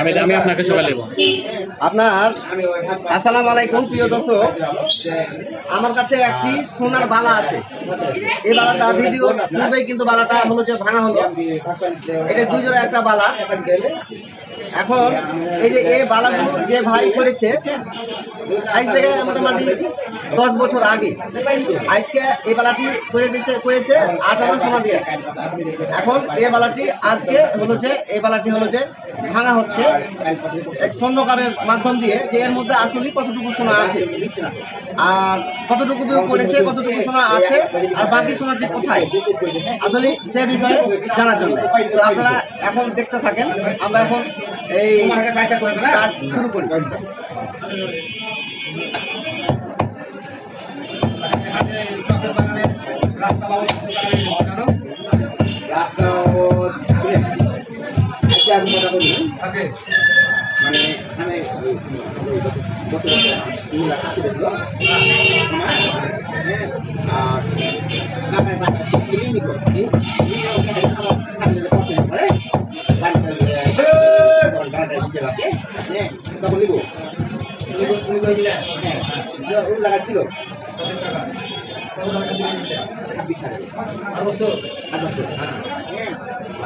আমি আমি আপনাকে সবাই নেব। আপনার আসসালাম আলাইকুম প্রিয় দর্শক। আমার কাছে একটি সোনার বালা আছে। এই বালাটা ভিডিও পূর্বেই কিন্তু বালাটা হলো যে ভাঙা হলো। এটা দুই একটা বালা। এখন এই যে, এই বালাগুলো যে ভাই করেছে আজ থেকে মোটামুটি দশ বছর আগে, আজকে এই বালাটি করে দিয়েছে, করেছে আট আঠারো সোনা দিয়ে। এখন এই বালাটি আজকে হলো যে, এই বালাটি হলো যে, ভাঙা হচ্ছে এক স্বর্ণকারের মাধ্যম দিয়ে, যে এর মধ্যে আসলে কতটুকু সোনা আছে। আর কতটুকু দিয়ে করেছে, কতটুকু সোনা আছে, আর বাকি সোনাটি কোথায়? আসলে সে বিষয়ে জানার জন্য। আপনারা এখন দেখতে থাকেন, আমরা এখন এই কাজ শুরু করি। মানে এখানে আর তখন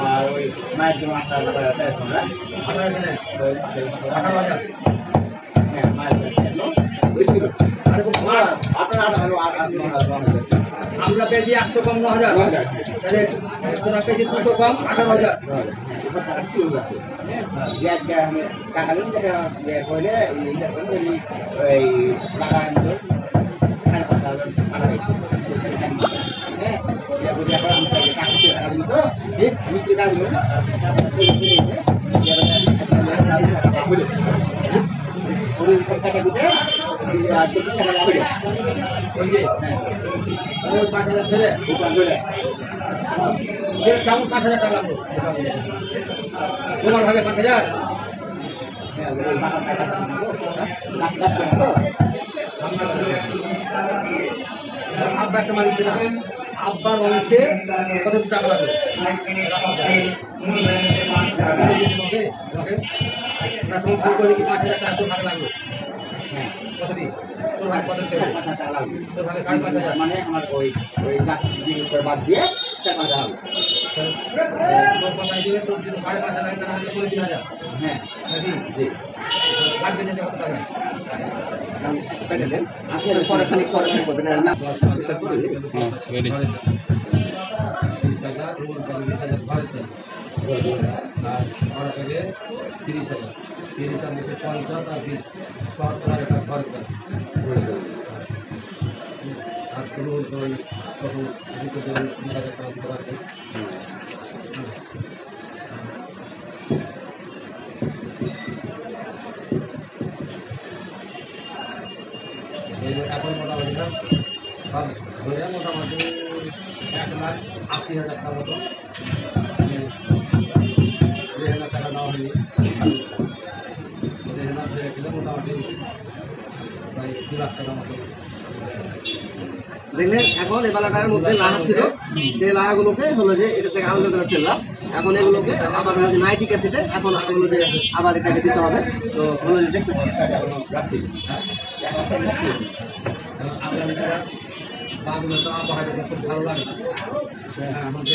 আর ওই মায়ের জন্য আঠারো হ্যাঁ। আট ন হাজার আমরা পেয়েছি একশো কম ন হাজার তাহলে তোরা পেয়েছি দুশো কম আঠারো হাজার টাকা দিন কইলে এই টাকা পাঁচ হাজার যে কেমন পাঁচ হাজার টাকা। লাগল তোমার ভাগে পাঁচ হাজার? আব্বা একটা মালিক আব্বার অংশে কত টাকা লাগল না তুমি ভুল করে কি পাঁচ হাজার টাকা তোর ভাগে লাগল কত দিন? তোর ভাগে কত তোর ভাগে সাড়ে পাঁচ হাজার। মানে আমার ওই ওই গাছ বাদ দিয়ে চার পাঁচ হাজার তোর কথা দিবে তোর যদি সাড়ে পাঁচ হাজার টাকা হলে কুড়ি তিন হাজার। হ্যাঁ। জি। লাগবে যেতে কত টাকা? পেটে দেন। পরে খানিক পরে খানিক করবেন না। হ্যাঁ রেডি হাজার হাজার আর খরচ হবে তিরিশ হাজার তিরিশ আর বিশে পঞ্চাশ আর বিশ সত্তর হাজার টাকা আর কোনো ওই বিশ হাজার টাকা দিতে পারবেন এখন মোটামুটি সব ধরে মোটামুটি এক লাখ আশি হাজার টাকা মতো হাজার টাকা নেওয়া হয়নি দেখলেন, এখন এই বালাটার মধ্যে লাহা ছিল। সেই লাহাগুলোকে হলো যে এটা থেকে আলাদা করে ফেললাম। এখন এগুলোকে আবার হলো যে অ্যাসিডে এখন হলো যে আবার এটাকে দিতে হবে। তো হলো যে দেখতে খুব ভালো লাগে হ্যাঁ আমাদের দেখি না হয়তো সব একটা আয় বর্ষা দিবে না বদলে টাকা দিয়ে দেবে না আগরতলায় যেভাবে আগরতলায়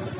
মালদা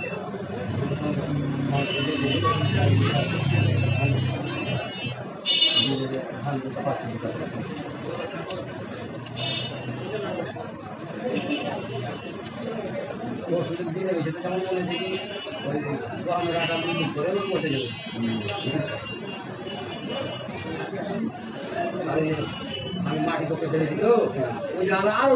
ধান করতে পারছি না ওষুধের দিনে সেটা যেমন মনে হচ্ছে কি ওই গরমের আটা মিনিট করে ওই বসে যাবে আর এই আমি মাটি তোকে ফেলে দিল ওই যে আমরা আরও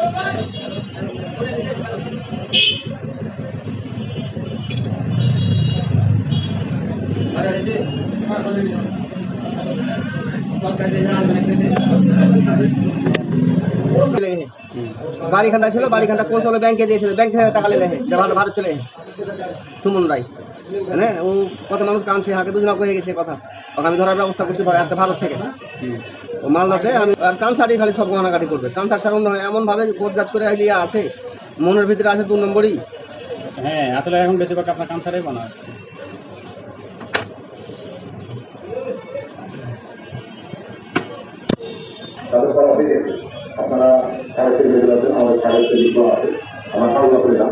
জান মানে ছিল, বাড়িখানটা কোচ হলো ব্যাংকে দিয়েছিল। ব্যাংক থেকে টাকা লেলে ভালো ভারত চলে সুমন রায়। হ্যাঁ ও কত মানুষ কাঁদছে, হাঁকে দুজন হয়ে গেছে কথা। আমি ধরার ব্যবস্থা করছি ভারত ভারত থেকে। ও মালদাতে আমি আর কানসারই খালি সব গণাগাড়ি করবে। কানসার সার অন্য এমন ভাবে গোদ করে আইলিয়া আছে। মনের ভিতরে আছে দু নম্বরই। হ্যাঁ আসলে এখন বেশিরভাগ আপনার কানসারেই বানা হচ্ছে তাদের করা হয়ে গেছে আপনারা খারাপের বেরিয়ে আছেন আমাদের খারাপের বিদ্যমান আছে। আমরা কাউকে করে যান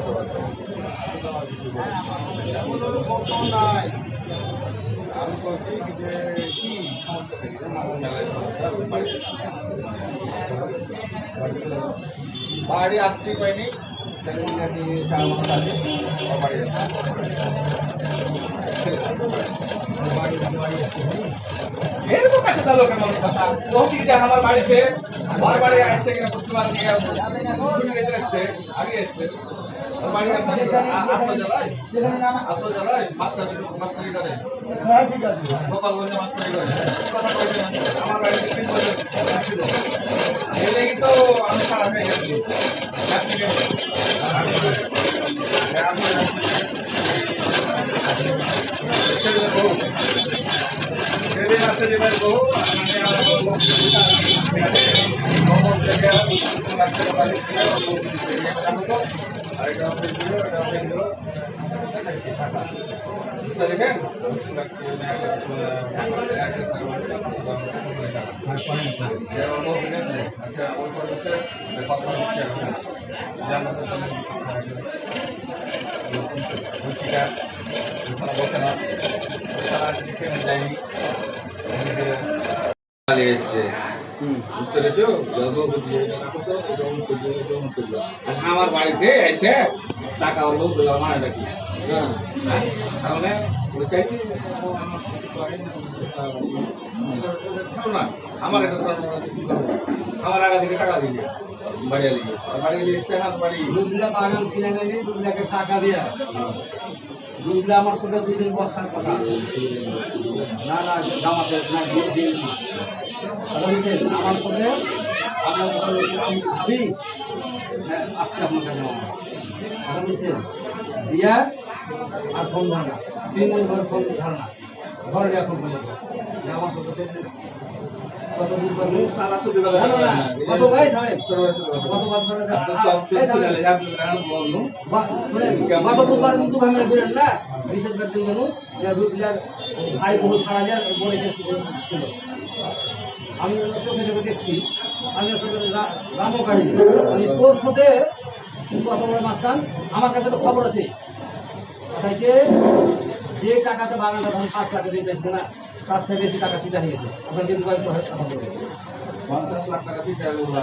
বাড়ি আসতেই পাইনি চার মাস আগে বাড়ি এরকম কাছে তাহলে লোকের মনে কথা ও কি যে আমার বাড়িতে আমার বাড়ি আসছে কিনা প্রতিবার নিয়ে শুনে আগে এসছে মাস্টার মাস্টারি করে গোপালগঞ্জে মাস্টারি করে কথা কইবেন আমার বাড়িতে তিন বছর ছিল এই তো আমি খারাপ হয়ে গেছি আপনি সেদিন আছে আচ্ছা ওই পরিবেশে কথা হচ্ছে ভর্তিকা ওখানে বসে না তারা দেখে যায়নি চালিয়ে এসছে বুঝতে পেরেছ যত বুঝিয়ে আমার বাড়িতে এসে টাকা হলো দিলাম আমার নাকি? হ্যাঁ। আমার আমার আগা থেকে টাকা দিবে বাড়ি বাড়ি আমার বাড়ি টাকা দিয়া আমার সাথে দুই দিন বসার কথা। না না জামাতে না দিয়ে আমার ভাবি হ্যাঁ, আজকে আপনার কাছে আমার কথা দিয়া আর ফোন ধারণা। তিন দিন ধরে ফোন ধারণা। ঘরে এখন পর্যন্ত আমার কত না, না, না, কত ভাই গত বুধবার কিন্তু না বিশেষ করে দিন বহু ছাড়া যায় বলে ছিল। আমি চোখে দেখছি। আমি ওর রামও কাড়ি আমি তোর সাথে কত বড় মাস্তান আমার কাছে তো খবর আছে। যে টাকাতে বাগানটা ধরুন পাঁচ টাকা দিয়ে যাচ্ছে না তার থেকে বেশি টাকা চিটা গেছে আপনার কিন্তু পঞ্চাশ লাখ টাকা বলা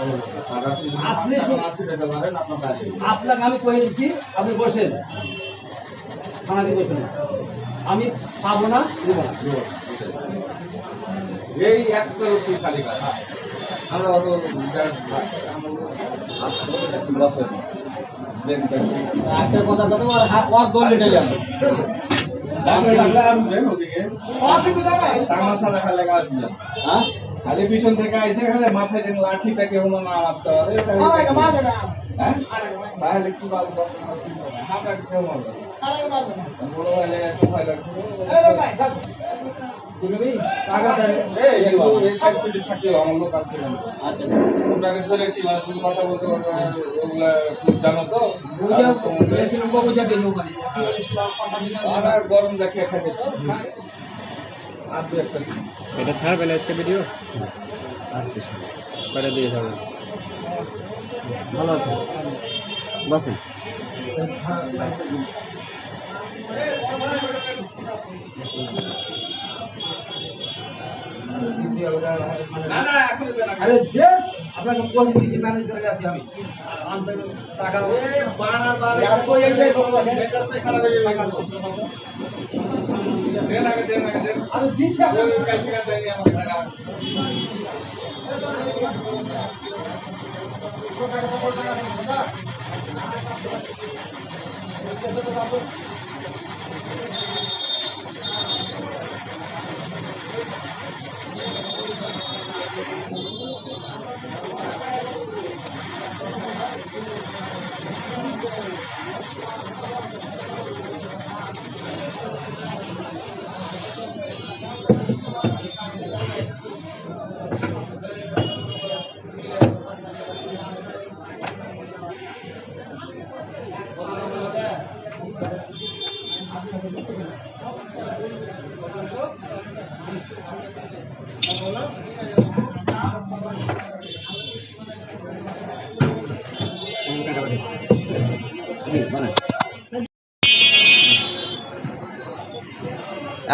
আপনাকে আমি কয়ে দিচ্ছি আপনি বসেন। থানাতে বসেন আমি পাবো না দেবো না। এই একটা রুটি খালি আমরা অত একটা কথা কথা ওর দল লিটে যাবে হ্যাঁ? খালি পিছন থেকে আইসে খালি মাথায় যেন লাঠিটা কেউ না মারতে পারে হ্যাঁ? তাহলে কি বলব আমরা কেউ মারবে বড় ভাই আচ্ছা মানে গরম দেখিয়ে খাইতে তো আর দু একটা দিন। এটা ছাড়বেন আজকে ভিডিও করে দিয়ে যাবেন ভালো আছে বসেন না না এখন এটা না আরে দে আপনাকে বলে দিয়েছি ম্যানেজ করে আসি আমি টাকা আর কই এই যে খারাপ হয়ে যাবে। দেন আগে, দেন আগে, দেন। আরে ওই আপনাকে কাল থেকে দেয়নি আমাকে টাকা। জি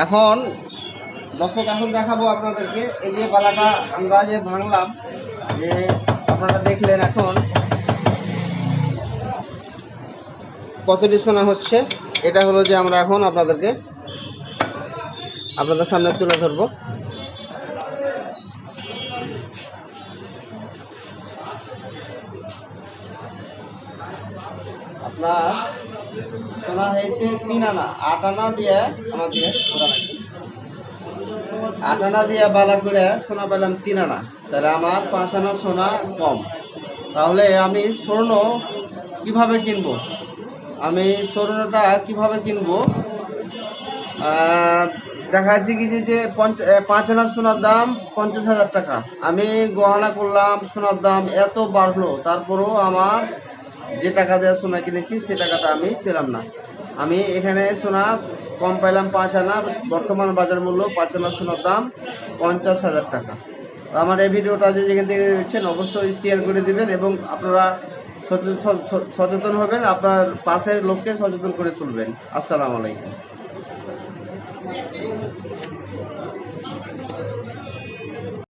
এখন দর্শক, এখন দেখাবো আপনাদেরকে। এই যে বালাটা আমরা যে ভাঙলাম, যে আপনারা দেখলেন এখন কতটি শোনা হচ্ছে, এটা হলো যে আমরা এখন আপনাদেরকে আপনাদের সামনে তুলে ধরবো। আপনার শোনা হয়েছে তিন আনা আট আনা দিয়ে নাকি আট আনা দিয়ে বালা করে সোনা পেলাম তিন আনা তাহলে আমার পাঁচ আনা সোনা কম। তাহলে আমি স্বর্ণ কীভাবে কিনবো? আমি স্বর্ণটা কীভাবে কিনবো? দেখা যাচ্ছে কি যে পাঁচ আনা সোনার দাম পঞ্চাশ হাজার টাকা। আমি গহনা করলাম, সোনার দাম এত বাড়লো। তারপরেও আমার যে টাকা দেওয়া সোনা কিনেছি, সে টাকাটা আমি পেলাম না। আমি এখানে সোনা কম পাইলাম পাঁচ আনা, বর্তমান বাজার মূল্য পাঁচ আনা সোনার দাম পঞ্চাশ হাজার টাকা। আমার এই ভিডিওটা যে যেখান থেকে দেখছেন, অবশ্যই শেয়ার করে দিবেন এবং আপনারা সচেতন হবেন, আপনার পাশের লোককে সচেতন করে তুলবেন। আসসালামু আলাইকুম।